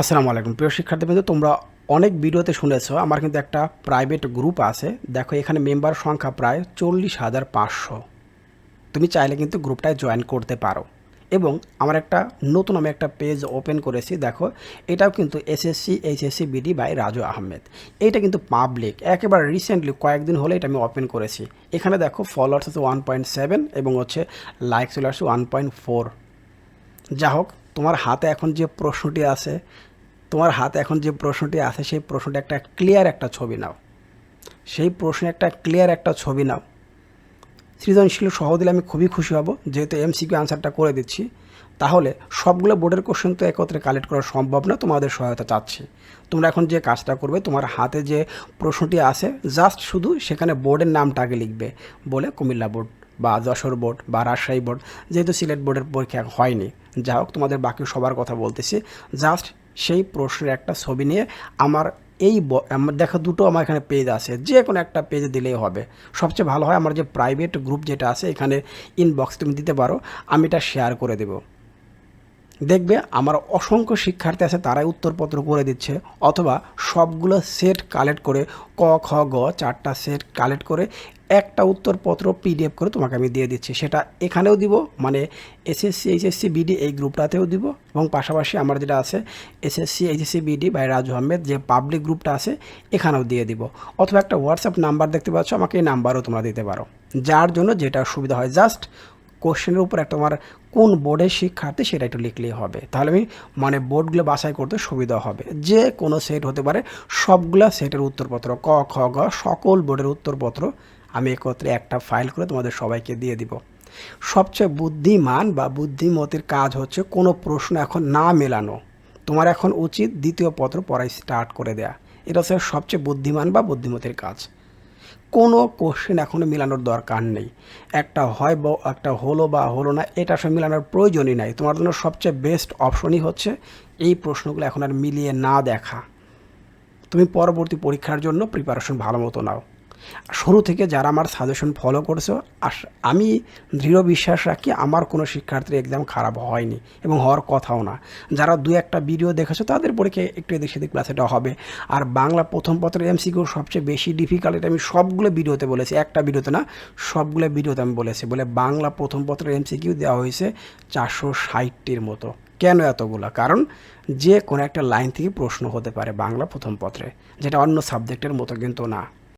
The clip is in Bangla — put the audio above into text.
আসসালামু আলাইকুম। প্রিয় শিক্ষার্থীবৃন্দ, তোমরা অনেক ভিডিওতে শুনেছো, আমার কিন্তু একটা প্রাইভেট গ্রুপ আছে। দেখো, এখানে মেম্বার সংখ্যা প্রায় চল্লিশ হাজার পাঁচশো। তুমি চাইলে কিন্তু গ্রুপটায় জয়েন করতে পারো। এবং আমার একটা নতুন আমি একটা পেজ ওপেন করেছি, দেখো, এটাও কিন্তু SSC HSC BD by Raju Ahmed এইটা কিন্তু পাবলিক একেবারে রিসেন্টলি কয়েকদিন হলে এটা আমি ওপেন করেছি। এখানে দেখো ফলোয়ার্স আছে ওয়ান পয়েন্ট সেভেন এবং হচ্ছে লাইক চলে আসছে ওয়ান পয়েন্ট ফোর যা হোক তোমার হাতে এখন যে প্রশ্নটি আছে, তোমার হাতে এখন যে প্রশ্নটি আছে, সেই প্রশ্নটি একটা ক্লিয়ার একটা ছবি নাও। সেই প্রশ্নে একটা ক্লিয়ার একটা ছবি নাও। সৃজনশীল সহ দিলে আমি খুবই খুশি হব, যেহেতু এমসিকিউ আনসারটা করে দিচ্ছি। তাহলে সবগুলো বোর্ডের কোশ্চেন তো একত্রে কালেক্ট করা সম্ভব না, তোমাদের সহায়তা চাচ্ছি। তোমরা এখন যে কাজটা করবে, তোমার হাতে যে প্রশ্নটি আছে জাস্ট শুধু সেখানে বোর্ডের নামটা আগে লিখবে, বলে কুমিল্লা বোর্ড বা যশোর বোর্ড বা রাজশাহী বোর্ড, যেহেতু সিলেট বোর্ডের পরীক্ষা হয়নি। যা হোক, তোমাদের বাকি সবার কথা বলতেছি। জাস্ট সেই প্রশ্নের একটা ছবি নিয়ে আমার এই দেখো দুটো আমার এখানে পেজ আছে। যে কোনো একটা পেজ দিলেই হবে। সবচেয়ে ভালো হয় আমার যে প্রাইভেট গ্রুপ যেটা আছে, এখানে ইনবক্স তুমি দিতে পারো। আমি এটা শেয়ার করে দেবো। দেখবে আমার অসংখ্য শিক্ষার্থী আছে, তারাই উত্তরপত্র করে দিচ্ছে। অথবা সবগুলো সেট কালেক্ট করে ক, খ, গ, চারটা সেট কালেক্ট করে একটা উত্তরপত্র পিডিএফ করে তোমাকে আমি দিয়ে দিচ্ছি। সেটা এখানেও দিব মানে এসএসসি এইচএসসি বিডি এই গ্রুপটাতেও দিব এবং পাশাপাশি আমার যেটা আছে SSC HSC BD by Raju Ahmed যে পাবলিক গ্রুপটা আছে, এখানেও দিয়ে দিব। অথবা একটা হোয়াটসঅ্যাপ নাম্বার দেখতে পাচ্ছ, আমাকে এই নাম্বারও তোমরা দিতে পারো। যার জন্য যেটা সুবিধা হয় জাস্ট কোশ্চেনের উপর একটা তোমার কোন বোর্ডের শিক্ষার্থী সেটা একটু লিখলেই হবে। তাহলে আমি মানে বোর্ডগুলো বাছাই করতে সুবিধা হবে। যে কোনো সেট হতে পারে, সবগুলা সেটের উত্তরপত্র, ক, খ, গ, সকল বোর্ডের উত্তরপত্র আমি একত্রে একটা ফাইল করে তোমাদের সবাইকে দিয়ে দিব। সবচেয়ে বুদ্ধিমান বা বুদ্ধিমতির কাজ হচ্ছে কোনো প্রশ্ন এখন না মেলানো। তোমার এখন উচিত দ্বিতীয় পত্র পড়াই স্টার্ট করে দেয়া। এটা হচ্ছে সবচেয়ে বুদ্ধিমান বা বুদ্ধিমতির কাজ। কোনো কোশ্চেন এখনও মেলানোর দরকার নেই। একটা হয় বা একটা হলো বা হলো না, এটা আসলে মেলানোর প্রয়োজনই নাই। তোমার জন্য সবচেয়ে বেস্ট অপশনই হচ্ছে এই প্রশ্নগুলো এখন আর মিলিয়ে না দেখা। তুমি পরবর্তী পরীক্ষার জন্য প্রিপারেশন ভালো মতো নাও। শুরু থেকে যারা আমার সাজেশন ফলো করছ, আস আমি দৃঢ় বিশ্বাস রাখি আমার কোনো শিক্ষার্থীর এক্সাম খারাপ হয়নি এবং হওয়ার কথাও না। যারা দু একটা ভিডিও দেখেছ, তাদের পরীক্ষা একটু এদিক সেদিক ক্লাস এটা হবে। আর বাংলা প্রথম পত্রের এমসিকিউ সবচেয়ে বেশি ডিফিকাল্ট এটা আমি সবগুলো ভিডিওতে বলেছি, একটা ভিডিওতে না, সবগুলো ভিডিওতে আমি বলেছি। বলে বাংলা প্রথম পত্রের এমসিকিউ দেওয়া হয়েছে চারশো ষাটটির মতো। কেন এতগুলো? কারণ যে কোনো একটা লাইন থেকে প্রশ্ন হতে পারে বাংলা প্রথম পত্রে, যেটা অন্য সাবজেক্টের মতো কিন্তু না।